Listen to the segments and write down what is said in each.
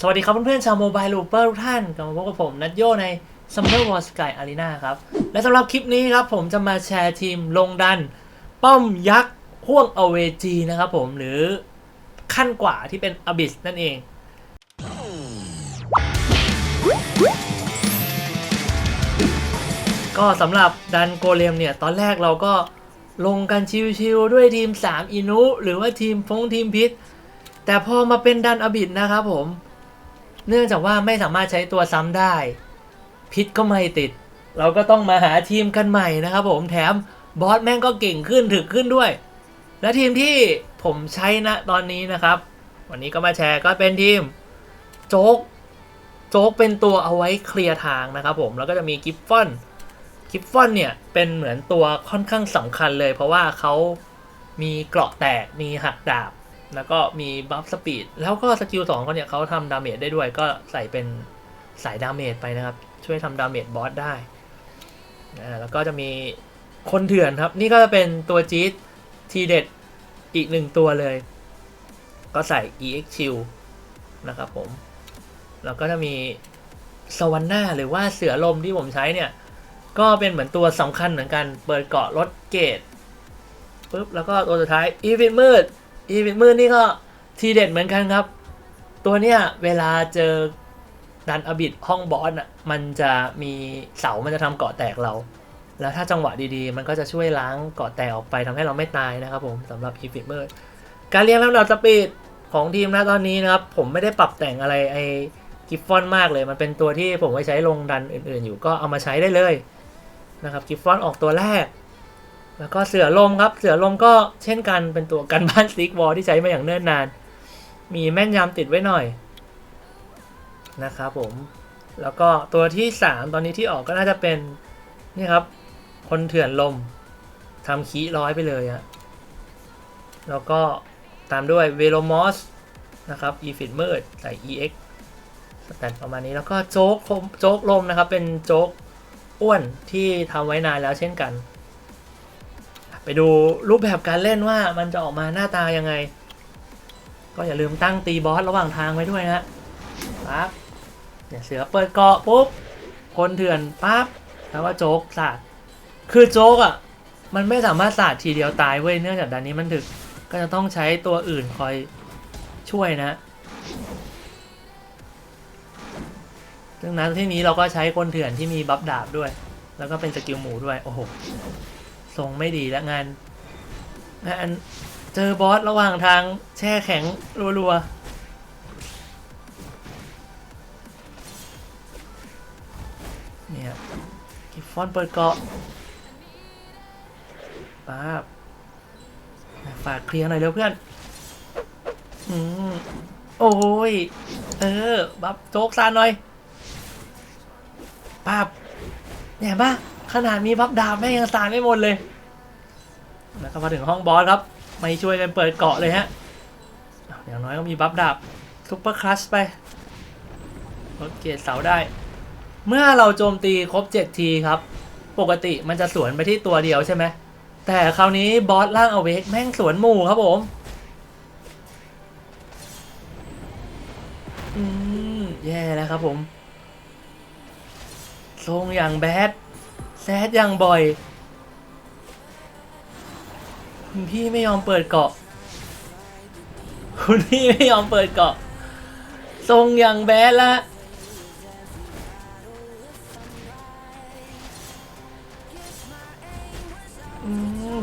สวัสดีครับเพื่อนๆชาวโมบายลูเปอร์ทุกท่านกลับมาพบกับผมนัทโยใน Summer War Sky Arena ครับ และสำหรับคลิปนี้ครับผมจะมาแชร์ทีมลงดัน ป้อมยักษ์ห่วงอเวจีนะครับผมหรือขั้นกว่าที่เป็นอบิสนั่นเองก็สำหรับดันโกเลมเนี่ย ตอนแรกเราก็ลงกันชิวๆด้วยทีม 3 อินุ หรือว่าทีมฟงทีมพิษ แต่พอมาเป็นดันอบิดนะครับผม เนื่องจากว่าไม่สามารถใช้ตัวซ้ำได้ พิษก็ไม่ติด เราก็ต้องมาหาทีมกันใหม่นะครับผมแถมบอสแม่งก็เก่งขึ้นถึกขึ้นด้วย และทีมที่ผมใช้ณตอนนี้นะครับ วันนี้ก็มาแชร์ก็เป็นทีมโจ๊กโจ๊กเป็นตัวเอาไว้เคลียร์ทางนะครับผมแล้วก็จะมีกิฟฟอนกิฟฟอนเนี่ยเป็นเหมือนตัวค่อนข้างสำคัญเลย เพราะว่าเขามีเกราะแตกมีหักดาบ แล้วก็มีบัฟสปีด แล้วก็สกิลสองเขาเนี่ยเขาทำดาเมจได้ด้วย ก็ใส่เป็นสายดาเมจไปนะครับ ช่วยทำดาเมจบอสได้อ่าแล้วก็จะมีคนเถื่อนครับ นี่ก็จะเป็นตัวจี๊ดทีเด็ดอีกหนึ่งตัวเลย ก็ใส่ EX Shield นะครับผม แล้วก็จะมีสวรรค์หน้าหรือว่าเสือลมที่ผมใช้เนี่ย ก็เป็นเหมือนตัวสำคัญเหมือนกัน เปิดเกาะลดเกตปุ๊บ แล้วก็ตัวสุดท้ายอีวิทมืด อีวิมืดนี่ก็ทีเด็ดเหมือนกันครับ ตัวเนี้ยเวลาเจอดันอบิดห้องบอสอะมันจะมีเสามันจะทำเกาะแตกเรา แล้วถ้าจังหวะดีๆ มันก็จะช่วยล้างเกาะแตกออกไปทำให้เราไม่ตายนะครับผมสำหรับอีวิมืดการเรียงลำดับสปีดของทีมนะตอนนี้นะครับ ผมไม่ได้ปรับแต่งอะไรไอ้กิฟฟอนมากเลย มันเป็นตัวที่ผมไว้ใช้ลงดันอื่นๆ อยู่ก็เอามาใช้ได้เลยนะครับกิฟฟอนออกตัวแรก แล้วก็เสือลมครับ เสือลมก็เช่นกันเป็นตัวกันบ้านซิกวอลที่ใช้มาอย่างเนิ่นนาน มีแม่นยำติดไว้หน่อยนะครับผม แล้วก็ตัวที่ 3 ตอนนี้ที่ออกก็น่าจะเป็นนี่ครับ คนเถื่อนลมทำคีร้อยไปเลยอะแล้วก็ตามด้วยเวโลมอสนะครับอีฟิตเมอร์ใส่ EX สแตนประมาณนี้แล้วก็โจ๊กโจ๊กลมนะครับ เป็นโจ๊กอ้วนที่ทำไว้นานแล้วเช่นกัน ไปดูรูปแบบการเล่นว่ามันจะออกมาหน้าตายังไง ก็อย่าลืมตั้งตีบอสระหว่างทางไว้ด้วยนะปั๊บเนี่ยเสือเปิดเกาะปุ๊บคนเถื่อนปั๊บแล้วว่าโจ๊กสาดคือโจ๊กอะมันไม่สามารถสาดทีเดียวตายเว้ยเนื่องจากดันนี้มันถึกก็จะต้องใช้ตัวอื่นคอยช่วยนะซึ่งนั้นที่นี้เราก็ใช้คนเถื่อนที่มีบัฟดาบด้วย แล้วก็เป็นสกิลหมูด้วย โอ้โห ทรงไม่ดีแล้วงาน งานเจอบอสระหว่างทางแช่แข็งรัวๆเนี่ยกิฟฟอนเปิดเกาะป้าบฝากเคลียร์หน่อยเร็วเพื่อน อืม โอ้ย เออ บัฟโจ๊กซานหน่อยป้าบเนี่ยป่ะ ขนาดมีบัฟดาบแม่งยังสารไม่หมดเลย แล้วก็มาถึงห้องบอสครับ ไม่ช่วยกันเปิดเกาะเลยฮะ อย่างน้อยก็มีบัฟดาบซุปเปอร์คลัชไปลดเกรดเสาได้ เมื่อเราโจมตีครบ 7 ทีครับ ปกติมันจะสวนไปที่ตัวเดียวใช่ไหม แต่คราวนี้บอสล่างเอาเวกแม่งสวนหมู่ครับผม อืม แย่แล้วครับผม ทรงอย่างแบด แซดอย่างบ่อย คุณพี่ไม่ยอมเปิดเกาะ คุณพี่ไม่ยอมเปิดเกาะ ทรงอย่างแบดละ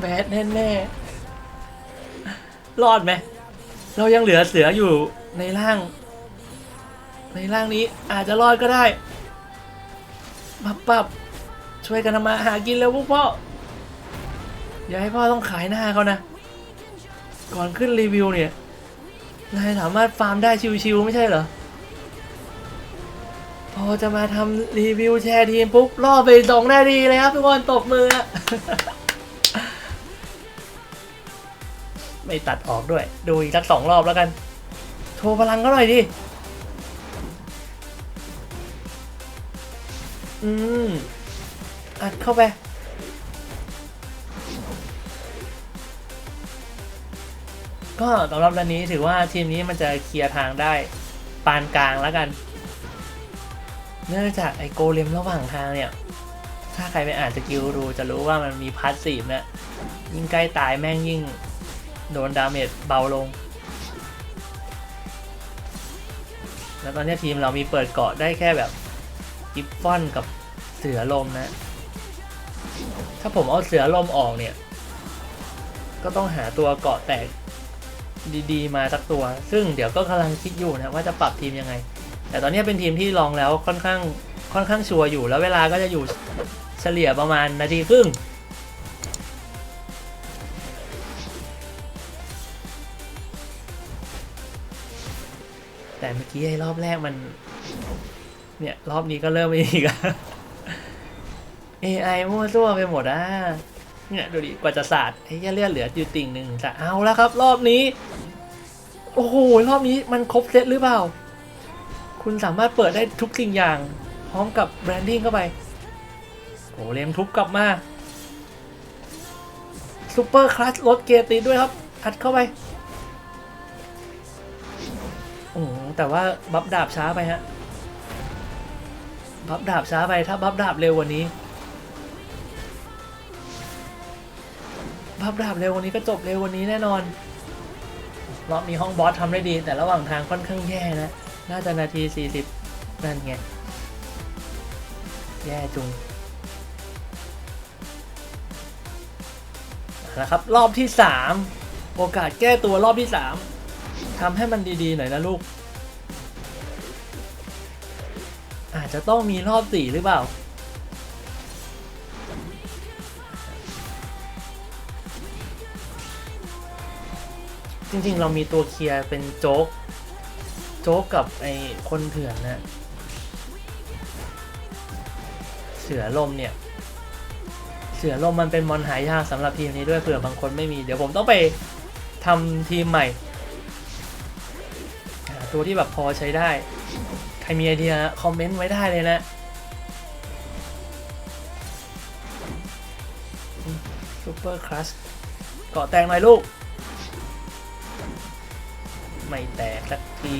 แบดแน่แน่ๆรอดไหม เรายังเหลือเสืออยู่ในร่าง ในร่างนี้อาจจะรอดก็ได้ ปับปับ ช่วยกันทำมาหากินแล้วพวกพ่อ อย่าให้พ่อต้องขายหน้าเขานะ ก่อนขึ้นรีวิวเนี่ย นายสามารถฟาร์มได้ชิวๆไม่ใช่เหรอ พอจะมาทำรีวิวแชร์ทีมปุ๊บล่อไปสองนาทีเลยครับทุกคนตบมือ ไม่ตัดออกด้วย ดูอีกสักสองรอบแล้วกัน โชว์พลังก็หน่อยดิ อืม อัดเข้าไป ก็สำหรับด้านนี้ถือว่าทีมนี้มันจะเคลียร์ทางได้ปานกลางแล้วกัน เนื่องจากไอโกเลมระหว่างทางเนี่ย ถ้าใครไปอ่านสกิลดูจะรู้ว่ามันมีพาสซีฟนะยิ่งใกล้ตายแม่งยิ่งโดนดาเมจเบาลง แล้วตอนนี้ทีมเรามีเปิดเกาะได้แค่แบบกิฟฟอนกับเสือลมนะ ถ้าผมเอาเสือลมออกเนี่ย ก็ต้องหาตัวเกาะแตกดีๆ มาสักตัว ซึ่งเดี๋ยวก็กำลังคิดอยู่นะว่าจะปรับทีมยังไง แต่ตอนนี้เป็นทีมที่ลองแล้วค่อนข้างค่อนข้างชัวร์อยู่แล้วเวลาก็จะอยู่เฉลี่ยประมาณนาทีครึ่งแต่เมื่อกี้ไอ้รอบแรกมัน เนี่ย รอบนี้ก็เริ่มอีกอะ AI มั่วซั่วไปหมดอะเนี่ยดูดิกว่าจะศาสตร์ไอ้เหี้ยเลือดเหลืออยู่ติ่งหนึ่งจะเอาแล้วครับ รอบนี้ โอ้โหรอบนี้มันครบเซตหรือเปล่า คุณสามารถเปิดได้ทุกสิ่งอย่าง พร้อมกับแบรนดิ้งเข้าไปโอ้เลมทุบกลับมาซูเปอร์คลัชลดเกียร์ตีด้วยครับอัดเข้าไปโอ้แต่ว่าบัฟดาบช้าไปฮะบัฟดาบช้าไปถ้าบัฟดาบเร็วกว่านี้ บัฟดาบเร็วว่านี้ก็จบเร็วว่านี้แน่นอนรอบนี้ห้องบอสทำได้ดี แต่ระหว่างทางค่อนข้างแย่นะ น่าจะนาที 40 นั่นไง แย่จุงเอาละครับ รอบที่ 3 โอกาสแก้ตัวรอบที่ 3ทำให้มันดีๆ หน่อยนะลูก อาจจะต้องมีรอบ 4 หรือเปล่า จริง ๆ เรามีตัวเคลียร์เป็นโจ๊ก โจ๊กกับไอ้คนเถื่อนนะเสือลมเนี่ย เสือลมมันเป็นมอนหายากสำหรับทีมนี้ด้วยเผื่อบางคนไม่มี เดี๋ยวผมต้องไปทำทีมใหม่ ตัวที่แบบพอใช้ได้ ใครมีไอเดียคอมเมนต์ไว้ได้เลยนะซูเปอร์คลัสเกาะแตงหน่อยลูก ไม่แตกสักที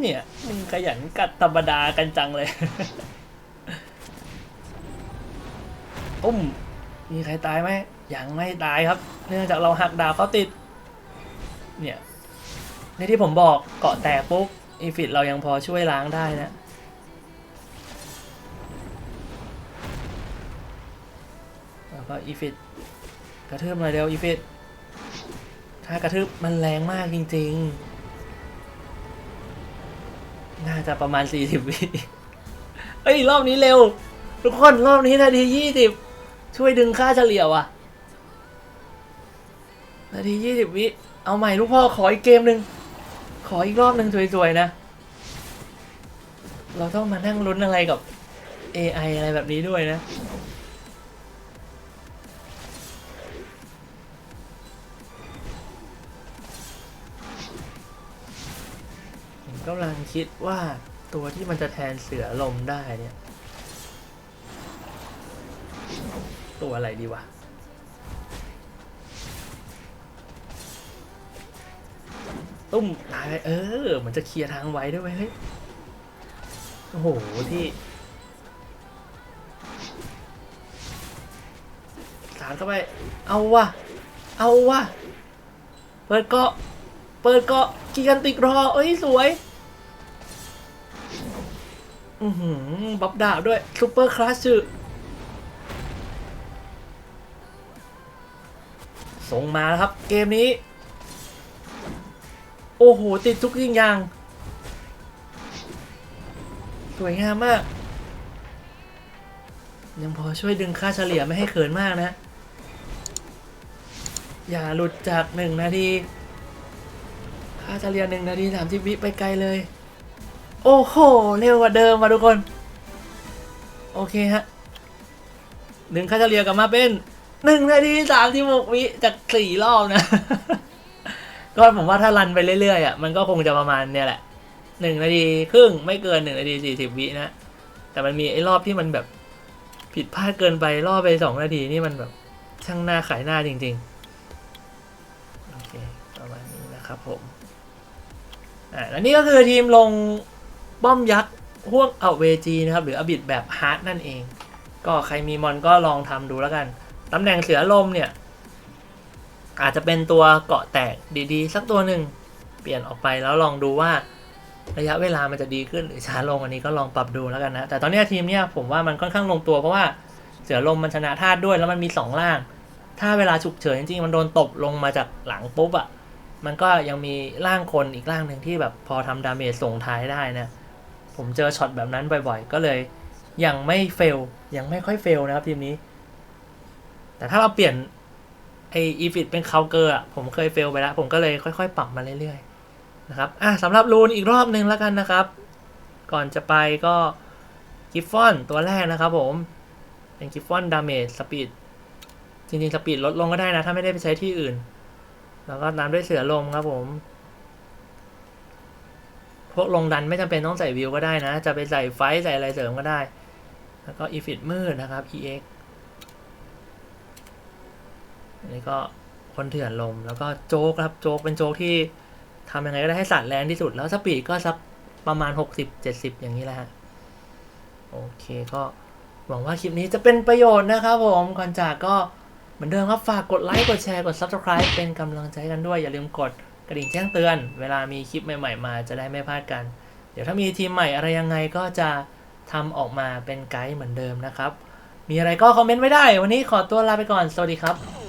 เนี่ยมึงขยันกัดธรรมดากันจังเลยอุ้มมีใครตายไหมยังไม่ตายครับ เนื่องจากเราหักดาบเขาติด เนี่ยในที่ผมบอกเกาะแตกปุ๊บอีฟิตเรายังพอช่วยล้างได้นะแล้วก็อีฟิต กระทืบหน่อยเร็วอีฟิตถ้ากระทืบมันแรงมากจริง ๆ น่าจะประมาณ 40 วิเอ้ย รอบนี้เร็ว ทุกคนรอบนี้นาที 20 ช่วยดึงค่าเฉลี่ยว่ะ นาที 20 วิ เอาใหม่ลูกพ่อขออีกเกมหนึ่งขออีกรอบหนึ่งสวย ๆ นะ เราต้องมานั่งลุ้นอะไรกับ AI อะไรแบบนี้ด้วยนะ กำลังคิดว่าตัวที่มันจะแทนเสือลมได้เนี่ย ตัวอะไรดีวะตุ้มตายเออ มันจะเคลียร์ทางไว้ด้วยเฮ้ยโอ้โหที่สาดเข้าไป เอาวะเอาวะเปิดเกาะ เปิดเกาะกีกันติกรอ เอ้ย สวย อือหือบับดาบด้วยซูเปอร์คลาสชื่อส่งมาแล้วครับ เกมนี้ โอ้โห ติดทุกสิ่งอย่าง สวยงามมาก ยังพอช่วยดึงค่าเฉลี่ยไม่ให้เขินมากนะ อย่าหลุดจากหนึ่งนาที ค่าเฉลี่ยหนึ่งนาทีสามสิบวิไปไกลเลย โอ้โห เร็วกว่าเดิมมาทุกคน โอเคฮะดึงค่าเฉลี่ยกลับมาเป็นหนึ่งนาทีสามสิบหกวิจากสี่รอบนะ ก็ผมว่าถ้ารันไปเรื่อยๆอะมันก็คงจะประมาณเนี่ยแหละหนึ่งนาทีครึ่งไม่เกินหนึ่งนาทีสี่สิบวินะ แต่มันมีไอ้รอบที่มันแบบผิดพลาดเกินไปรอบไปสองนาทีนี่มันแบบช่างหน้าขายหน้าจริงๆ โอเค ประมาณนี้นะครับผม อ่า แล้วนี่ก็คือทีมลง ป้อมยักษ์พวกเอาเวจีนะครับหรืออบิดแบบฮาร์ดนั่นเอง ก็ใครมีมอนก็ลองทำดูแล้วกันตำแหน่งเสือลมเนี่ย อาจจะเป็นตัวเกาะแตกดีๆ สักตัวหนึ่งเปลี่ยนออกไปแล้วลองดูว่าระยะเวลามันจะดีขึ้นหรือช้าลงอันนี้ก็ลองปรับดูแล้วกันนะ แต่ตอนนี้ทีมเนี่ยผมว่ามันค่อนข้างลงตัวเพราะว่าเสือลมมันชนะธาตุด้วยแล้วมันมีสองล่าง ถ้าเวลาฉุกเฉินจริงๆ มันโดนตบลงมาจากหลังปุ๊บอะ่ะมันก็ยังมีร่างคนอีกร่างหนึ่งที่แบบพอทำดาเมจส่งท้ายได้นะ ผมเจอช็อตแบบนั้นบ่อยๆ ก็เลยยังไม่เฟล ยังไม่ค่อยเฟลนะครับทีมนี้ แต่ถ้าเราเปลี่ยนไออีฟิตเป็นคาเกอร์อะผมเคยเฟลไปแล้ว ผมก็เลยค่อยๆ ปรับมาเรื่อยๆนะครับอะสำหรับรูนอีกรอบหนึ่งแล้วกันนะครับ ก่อนจะไปก็กิฟฟอนตัวแรกนะครับผมเป็นกิฟฟอนดาเมจสปีดจริงๆ สปีดลดลงก็ได้นะ ถ้าไม่ได้ไปใช้ที่อื่น แล้วก็ตามด้วยเสือลมครับผม พวกลงดันไม่จำเป็นต้องใส่วิวก็ได้นะ จะไปใส่ไฟท์ใส่อะไรเสริมก็ได้ แล้วก็อีฟิตมืดนะครับ EX อันนี้ก็คนเถื่อนลมแล้วก็โจ๊กครับโจ๊กเป็นโจ๊กที่ทำยังไงก็ได้ให้สัตว์แรงที่สุด แล้วสปีดก็สักประมาณ 60-70 อย่างนี้แหละฮะโอเคก็หวังว่าคลิปนี้จะเป็นประโยชน์นะครับผมก่อนจากก็เหมือนเดิมครับฝากกดไลค์กดแชร์กด Subscribe เป็นกำลังใจกันด้วย อย่าลืมกด ระดิ่งแจ้งเตือน เวลามีคลิปใหม่ๆ มาจะได้ไม่พลาดกัน เดี๋ยวถ้ามีทีมใหม่อะไรยังไงก็จะทำออกมาเป็นไกด์เหมือนเดิมนะครับ มีอะไรก็คอมเมนต์ไว้ได้ วันนี้ขอตัวลาไปก่อน สวัสดีครับ